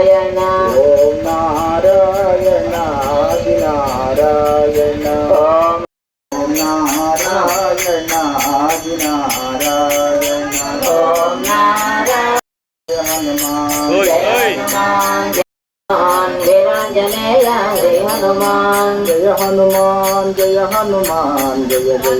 నారాయణ. ఓం నారాయణ ఆది నారాయణ ఓం నారాయణ. ఆది నారాయణ ఓం నారాయణ హనుమాన్. హనుమాన్. జయ హనుమాన్ జయ హనుమాన్ జయ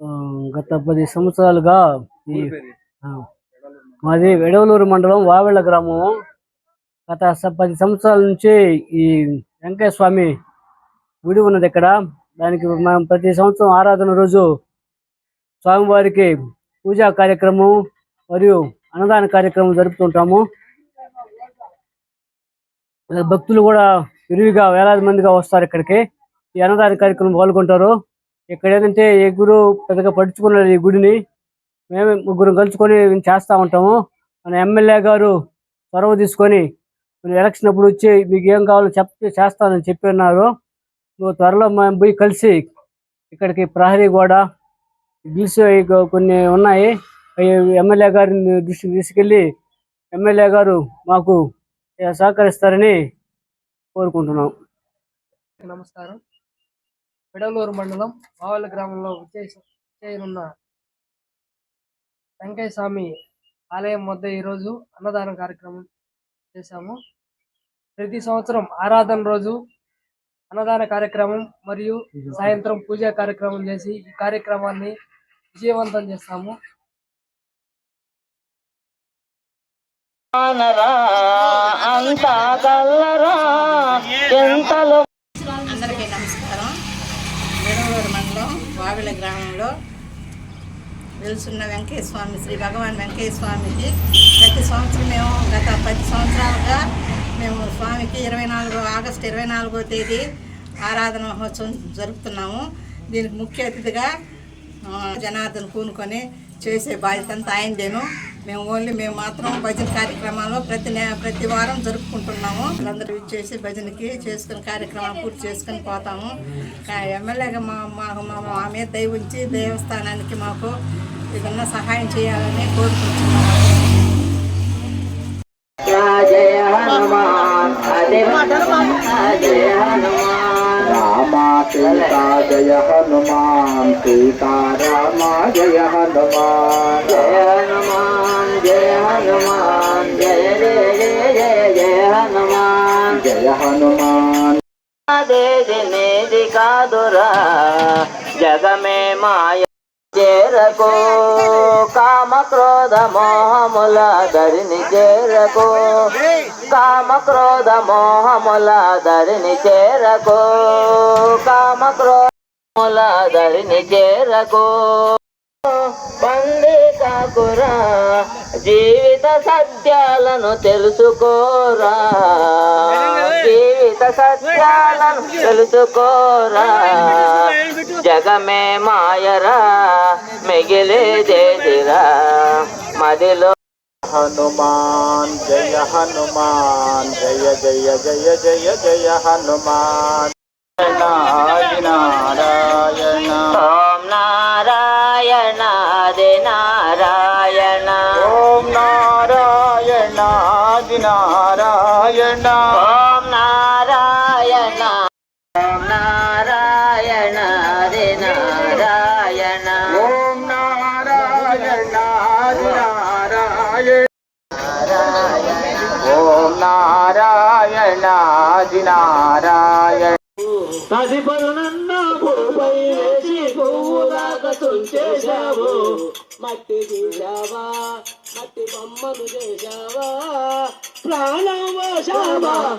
ఆ, గత పది సంవత్సరాలుగా ఈ మాది వెడవలూరు మండలం వావెళ్ళ గ్రామం. గత పది సంవత్సరాల నుంచి ఈ వెంకయ్య స్వామి గుడి ఉన్నది ఇక్కడ. దానికి మేము ప్రతి సంవత్సరం ఆరాధన రోజు స్వామివారికి పూజా కార్యక్రమం మరియు అన్నదాన కార్యక్రమం జరుపుతుంటాము. భక్తులు కూడా విరివిగా వేలాది మందిగా వస్తారు ఇక్కడికి. ఈ అన్నదాన కార్యక్రమం పాల్గొంటారు. ఇక్కడ ఏంటంటే ఏ గురు పెద్దగా పడుచుకున్నారు ఈ గుడిని మేమే ముగ్గురు కలుసుకొని చేస్తూ ఉంటాము. మన ఎమ్మెల్యే గారు చొరవ తీసుకొని మీరు ఎలక్షన్ అప్పుడు వచ్చి మీకు ఏం కావాలో చెప్తే చేస్తానని చెప్పి ఉన్నారు. నువ్వు త్వరలో మేము పోయి కలిసి ఇక్కడికి ప్రహరీ గోడ గిల్స్ కొన్ని ఉన్నాయి. ఎమ్మెల్యే గారిని దృష్టికి తీసుకెళ్ళి ఎమ్మెల్యే గారు మాకు సహకరిస్తారని కోరుకుంటున్నాం. నమస్కారం. పెడలూరు మండలం మావల గ్రామంలో చేయనున్న వెంకయ్య స్వామి ఆలయం వద్ద ఈరోజు అన్నదాన కార్యక్రమం చేశాము. ప్రతి సంవత్సరం ఆరాధన రోజు అన్నదాన కార్యక్రమం మరియు సాయంత్రం పూజా కార్యక్రమం చేసి ఈ కార్యక్రమాన్ని విజయవంతం చేస్తాము. అనరా ఎంతలో అందరికీ నమస్కారం. వెడవలూరు మండలం వావిల గ్రామంలో వెలుసున్న వెంకయ్య స్వామి శ్రీ భగవాన్ వెంకయ్య స్వామికి ప్రతి సంవత్సరం మేము గత పది సంవత్సరాలుగా మేము స్వామికి ఇరవై నాలుగో ఆగస్టు ఇరవై నాలుగో తేదీ ఆరాధన మహోత్సవం జరుపుతున్నాము. దీనికి ముఖ్య అతిథిగా జనార్దన్ కూనుకొని చేసే బాధ్యత అంతా ఆయనదేను. మేము ఓన్లీ మేము మాత్రం భజన కార్యక్రమాలు ప్రతి ప్రతి వారం జరుపుకుంటున్నాము. వీళ్ళందరూ ఇచ్చేసి భజనకి చేసుకుని కార్యక్రమాలు పూర్తి చేసుకుని పోతాము. ఎమ్మెల్యేగా మా మాకు మా ఆమె మీద దయ ఉంచి దేవస్థానానికి మాకు ఏదన్నా సహాయం చేయాలని కోరుకుంటున్నాము. జయ హనుమాన్ జయ హనుమాన్. రామ సీతా జయ హనుమాన్ సీతారామ జయ హనుమాన్ జయ హనుమాన్ జయ హనుమాన్ జయ జయ జయ జయ జయ హనుమాన్ జయ హనుమాన్ అదేది నేది కాదురా జగమే మాయ చేరకు. కామ క్రోధ మోహముల ధరిని చేరకు. కామ క్రోధ మోహముల ధరిని చేరకు. కామ క్రోధముల ధరిని చేరకు. బంది కాకురా జీవిత సత్యాలను తెలుసుకోరా. జీవిత సత్యాలను తెలుసుకోరా. జగమే మాయరా మిగిలేదేదిరా. మదిలో హనుమాన్ జయ హనుమాన్ జయ జయ జయ జయ జయ హనుమాన్. ఆది నారాయణ ఆది నారాయణ. ఓం నారాయణ ఆది నారాయణ. ఓం నారాయణ ఓం నారాయణ ఆది నారాయణ. ఓం నారాయణ ఆది నారాయణ. ఓం నారాయణ ఆది నారాయణ. నన్న భూపై వేసి పువ్వులాగా తుంచేశావు. మట్టి తీశావా? మట్టి బొమ్మను చేశావా? ప్రాణం పోశావా?